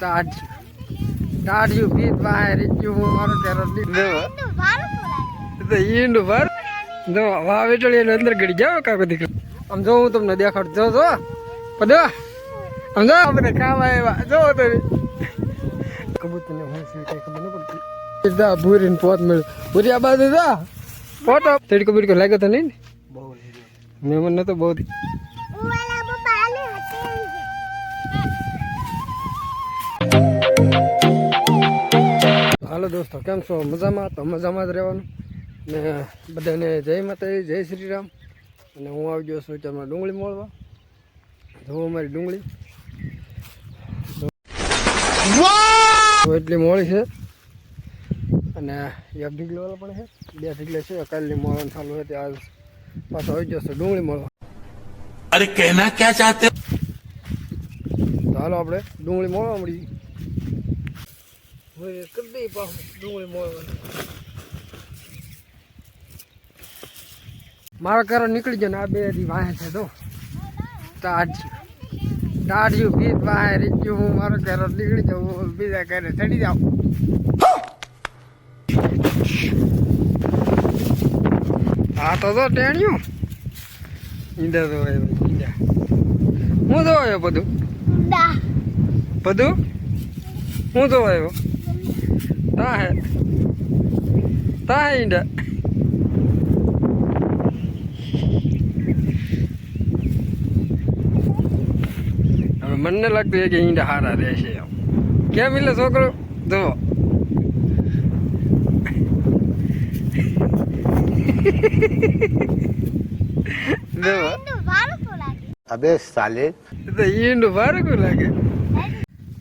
Start ટાઢ્યું ભીત બહાર હું મારો કેરો તો ઈંડ ભર? જો વાહ વેટળી અંદર ગડી જાવ કાકો દીકરો. આમ જો હું તમને દેખાડું. જો જો. પદો. આમ જો. આપણે ખાવા આવ્યા જો તમે. કબૂતરને હું શું કઈ ખબર ન પડતી. જા ભૂરીને પોત મળ્યું. ભૂરી આ બાજુ જા. ફોટો. તડકો બીડકો લાગ્યો તો નહીં ને? મેં મને તો બહુ હાલો દોસ્તો કેમ છો? મજામાં? તો મજામાં જ રહેવાનું. ને બધાને જય માતા જય શ્રીરામ. અને હું આવી ગયો છું તમારા ડુંગળી મળવા જુઓ અમારી ડુંગળી. એટલી મોડી છે. અને એક ઢીગલો પણ છે. બે ઢીગલા છે. કાલની મોળવાનું ચાલુ હોય ત્યાં પાછો આવી ગયો છે ડુંગળી મળવા અરે કહેના ક્યાં ચાહતે આપણે ડુંગળી મોળવા મળી. હવે કરી દઈએ પાછું ડુંગળી મોળવા મારો કારો નીકળી ગયો ને આ બે દી વાહે છે તો ટાઢ્યું ટાઢ્યું ભીત વાહે રીજ્યું હું મારો કારો નીકળી જાઉં બીજા ઘરે ચડી જાઉં. હા તો તો ટેણ્યું. ઈંડા તો હોય ઈંડા. હું તો આવ્યો બધું બધું? હું તો આવ્યો Tahe. Tahe indah. મને લાગતું કે ઈંડા હારા રહેશે એમ કેમ એટલે છોકરો જો અબે સાલે તો ઈંડું વારકું લાગે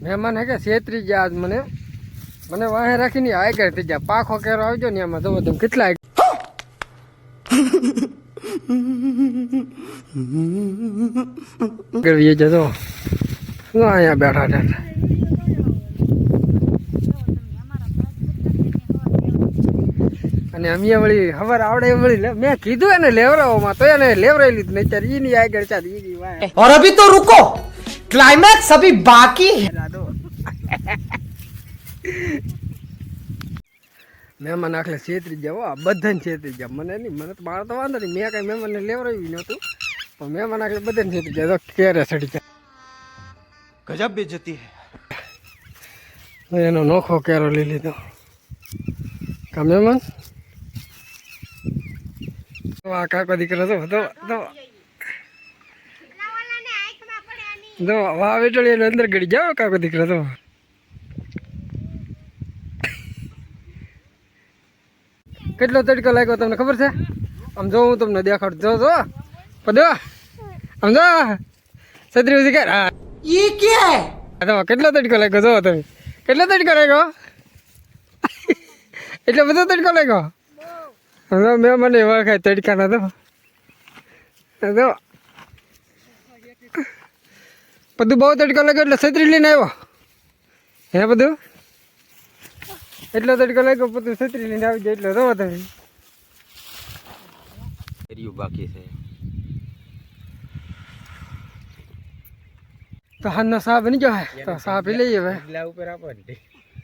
મહેમાન હે કે છેતરી ગયા આજ મને મને વાહે રાખીને હાય કરી થઈ પાખો કેરો આવજો ને એમાં જવો તમે કેટલા કરવી જતો અહીંયા બેઠા બેઠા વળી ખબર આવડે વળી મેં કીધું એને લેવરાવવામાં તો એને લેવરાયેલી જ એની આગળ ચાલી વાહ. તો રૂકો. ક્લાઇમેક્સ અભી બાકી મહેમાન આખલે છેતરી જાવ આ બધાને છેતરી જાવ મને નહીં મને તો મારે તો વાંધો નહીં. મેં કાંઈ મહેમાનને લેવરાવ્યું નહોતું. પણ મહેમાન આખલે બધાને છેતરી જાય તો ક્યારે સડી જાય ગજબ બે જતી એનો નોખો કેરો લઈ લીધો. કા મહેમાન? આ કાકો દીકરો તો તો તો વાવેટળી અંદર ગળી જાવ કાકો દીકરો તો કેટલો તડકો લાગ્યો તમને ખબર છે? આમ જો હું તમને દેખાડ. જો જો. પદો આમ જો. છત્રી ઉસી કે હા. ઈ કે? તમે કેટલો તડકો લાગ્યો? જો તમે. કેટલો તડકો લાગ્યો? એટલો બધો તડકો લાગ્યો? જો મેં મને ઓળખાય તડકાના તો. તો બધું બહુ તડકો લાગ્યો એટલે છત્રી લઈને આવ્યો. હે બધું? એટલો તડકો લાગ્યો પોતું છત્રી લઈને આવી જાય એટલો જોવો તમે કર્યું બાકી છે. તો હાથનો સાપ બની ગયો હે? તો સાપ પી લઈએ હવે ઉપર આપવાની.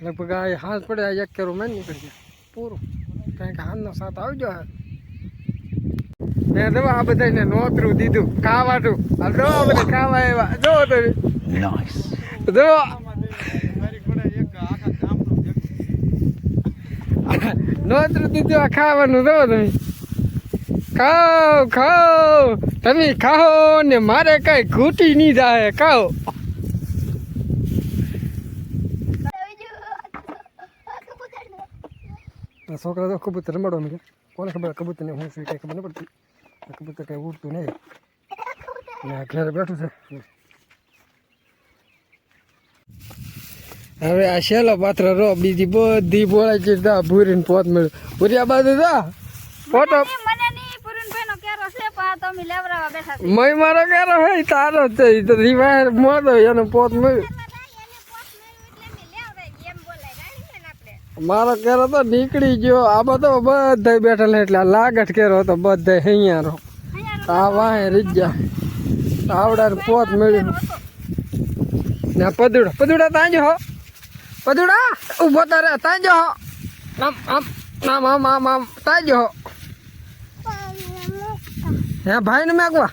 લગભગ આ હાથ પડે આ એક કેરો મેં નીકળી ગયો. પૂરું. કારણ કે હાથનો સાથ આવી ગયો હે. મેં તો આ બધાને નોતરું દીધું ખાવાટું. આ દવા બધા ખાવા આવ્યા. જો તમે. નાઈસ જો નોતરું દીધું ખાવાનું રહો તમે. ખાઓ ખાઓ. તમે ખાઓ ને મારે કઈ ઘૂંટી નહીં જાય. ખાઓ. છોકરા તો કબૂતર રમાડો મીડે કોને ખબર કબૂતરને હું શું કઈ ખબર ન પડતી. કબૂતર કઈ ઉડતું નહીં. ઘરે બેઠું છે. હવે આ શેલો પાત્ર રો બીજી બધી બોળાઈ છે દા ભૂરીને પોત મળ્યું ભૂરી આ બાજુ દા ફોટો. કેરો મય મારો ક્યારે હોય તારો છે તો રીવાય મોતો એનો પોત મળ્યું મારો કેરો તો નીકળી ગયો. આ બધો બધા બેઠેલા એટલે લાગટ કેરો હતો બધા અહીંયા રો આ વાહે રીજ્યા આવડા પોત મળ્યું. ના પદુડા પદુડા ત્યાં જ હો. પદુડા ઊભો તારે ત્યાં જો આમ આમ આમ આમ આમ આમ ત્યાં જો હો. ભાઈને મેકવા.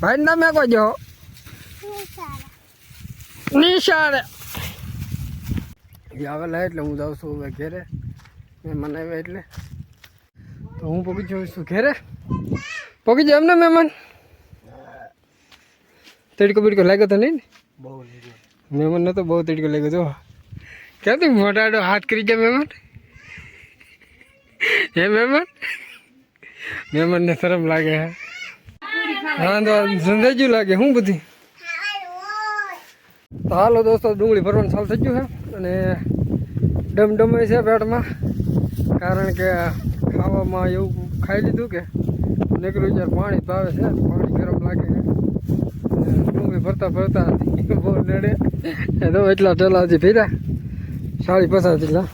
ભાઈને ના મેકવા જો નિશાળે. આવે આવેલા એટલે હું જાઉં છું હવે ઘેરે. મહેમાન આવ્યા એટલે. તો હું પગી જોઈ છું ઘેરે. પગી જાય એમને મહેમાન. તડકો બિડકો લાગ્યો તો નહીં ને? મહેમાન તો બહુ તડકો લાગ્યો જો ક્યાંથી મોટાડો હાથ કરી ગયા મહેમાન? હે મહેમાન? મહેમાનને શરમ લાગે હે? તો સંધાઈ લાગે શું બધી? તો હાલો દોસ્તો, ડુંગળી ભરવાનું ચાલુ થઈ ગયું છે અને ડમડમે છે પેટમાં. કારણ કે ખાવામાં એવું ખાઈ લીધું કે નીકળ્યું જ્યારે પાણી ભાવે છે, પાણી ગરમ લાગે ડુંગળી ભરતા ભરતા બહુ નડે. તો એટલા ટેલાથી ફેર્યા સાડી પચાસ જેટલા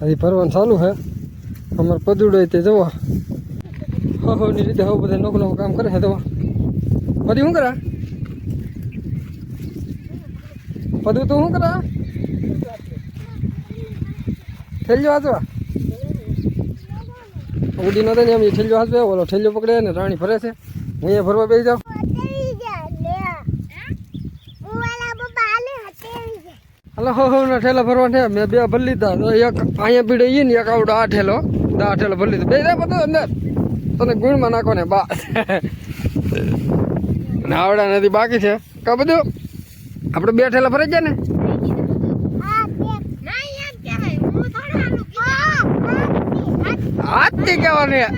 હજી ભરવાનું ચાલુ છે. અમારે પદુડો તે જવા. હવની રીતે હવે બધા નોકરો કામ કરે છે તો બધી શું કરા? બધું તો શું કરા? ઠેલ્યો વાંચવા ઉડી નતા ને એમ ઠેલ્યો હાચવે ઓલો ઠેલ્યો પકડે ને રાણી ફરે છે. હું અહીંયા ફરવા બેસી જાઉં. હલો, હો હો, ના ઠેલા ભરવા છે મેં બે ભરી લીધા. એક અહીંયા પીડે ઈ એક આવડો આ ઠેલો. દા ઠેલો ભરી લીધો. બે જાય બધું અંદર. તને ગુણમાં નાખો ને, બા. આવડા નથી, બાકી છે. કા બધું? આપણે બે ઠેલા ભરાઈ જાય ને? હાથથી કહેવાની.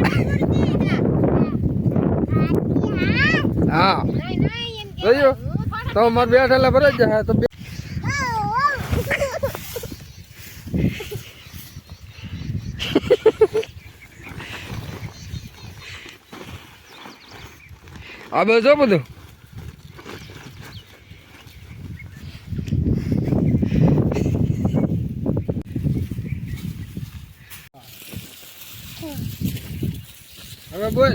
હા. તો મારે બે ઠેલા ભરાઈ જાય તો બે આ બધું બધું. હવે બોલ.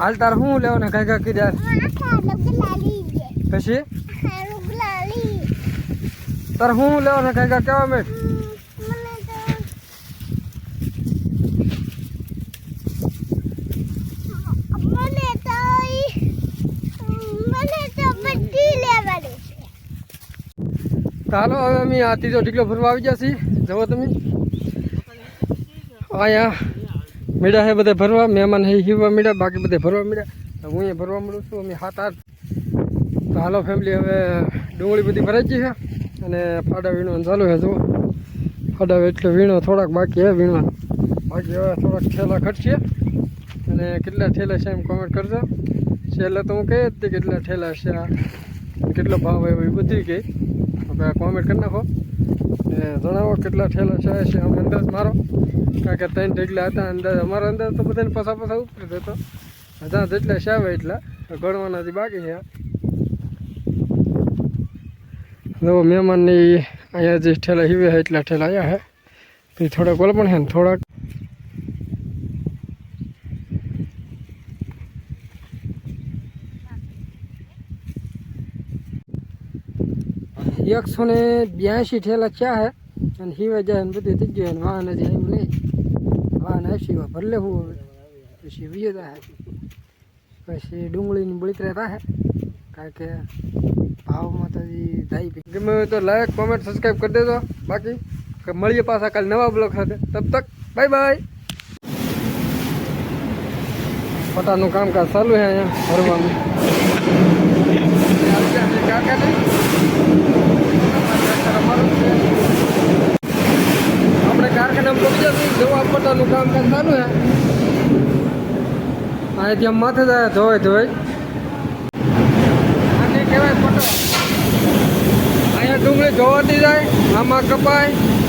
હાલ તાર શું લેવો ને કઈ કઈ કીધા. પછી? તાર શું લેવા ને કઈ કઈ કેવા મેં ચાલો, હવે અમે આ ત્રીજો ઢીકલો ફરવા આવી ગયા છીએ. જવો તમે. અહીંયા મીડા હે બધા ભરવા, મહેમાન હે હીવા મીડા બાકી બધા ભરવા મીડા હું અહીંયા ભરવા મળું છું, અમે સાત આઠ. તો હાલો ફેમિલી હવે ડુંગળી બધી ભરાઈ ગઈ છે. અને ફાડા વીણવાનું ચાલુ છે, જુઓ. ફાડા એટલે વીણો થોડાક બાકી હે વીણવા બાકી હવે થોડાક ઠેલા ખર્ચીએ અને કેટલા ઠેલા છે એમ કોમેન્ટ કરજો. છેલ્લે તો હું કહી જ કેટલા ઠેલા છે કેટલો ભાવ આવ્યો એ બધી કહી. હવે કોમેન્ટ કરી નાખો. ને જણાવો કેટલા ઠેલા છે છે આમ અંદાજ મારો. કારણ કે ત્રણ ઢગલા હતા, અંદાજ અમારો અંદાજ તો બધાને પસા પસા ઉપર હતો હજાર જેટલા છે આવે એટલા. ગણવાનાથી બાકી છે. જો મહેમાનની અહીંયા જે ઠેલા હીવે છે, એટલા ઠેલા આવ્યા છે. પછી થોડાક ઓલ પણ છે ને, થોડાક. એકસો ને બ્યાસી ઠેલા ચા હે અને હીવે જાય ને બધું થઈ ગયું વાહન હજી આવ્યું નહીં. વાહન આવશે એવા ભરલે હું પછી વીએ થાય પછી ડુંગળીની બળતરા થાય. કારણ કે ભાવ માતાજી હજી થાય ગમે તો લાઈક કોમેન્ટ સબસ્ક્રાઈબ કરી દેજો. બાકી મળીએ પાછા કાલે નવા બ્લોગ સાથે. તબ તક બાય બાય પટાનું કામકાજ ચાલુ છે અહીંયા, ભરવાનું. આપણે કારખાના પહોંચી જશું દવા પટાનું કામકાજ ચાલુ છે. અહીંથી આમ માથે જાય ધોય ધોય ડુંગળી ધોવાતી જાય આમાં કપાય.